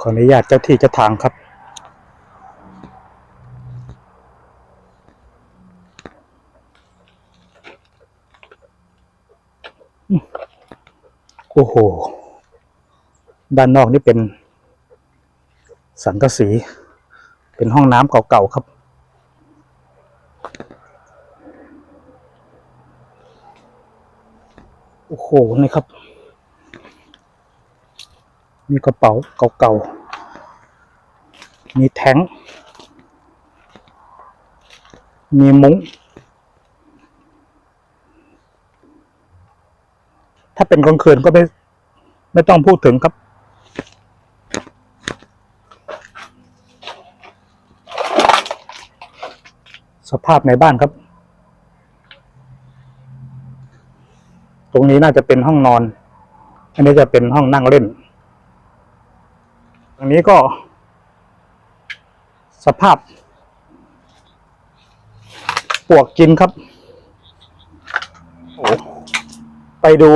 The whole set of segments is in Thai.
ขออนุญาตเจ้าที่เจ้าทางครับ โอ้โห ด้านนอกนี่เป็น สังกะสี เป็นห้องน้ำเก่าๆครับโอ้โหนี่ครับ มีกระเป๋าเก่าๆ มีแท้ง มีมุ้ง ถ้าเป็นกลางคืนก็ไม่ไม่ต้องพูดถึงครับ สภาพในบ้านครับ ตรงนี้น่าจะเป็นห้องนอน อันนี้จะเป็นห้องนั่งเล่น ตรงนี้ก็ สภาพ ปวกกินครับโอ้ไปดู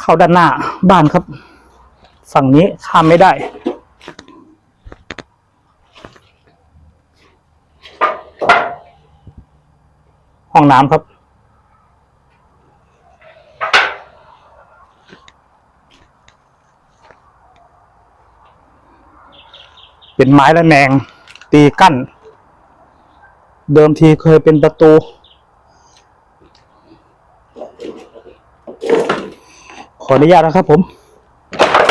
เข้าด้านหน้าบ้านครับ ฝั่งนี้ข้ามไม่ได้ห้องน้ำครับ เป็นไม้และแนง ตีกั้น เดิมทีเคยเป็นประตู ขออนุญาตนะครับผม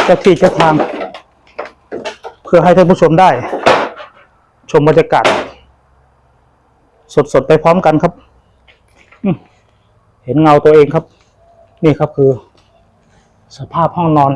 เจ้าที่เจ้าทาง เพื่อให้ท่านผู้ชมได้ ชมบรรยากาศสดๆไปพร้อมกันครับ เห็นเงาตัวเองครับ นี่ครับคือ สภาพห้องนอน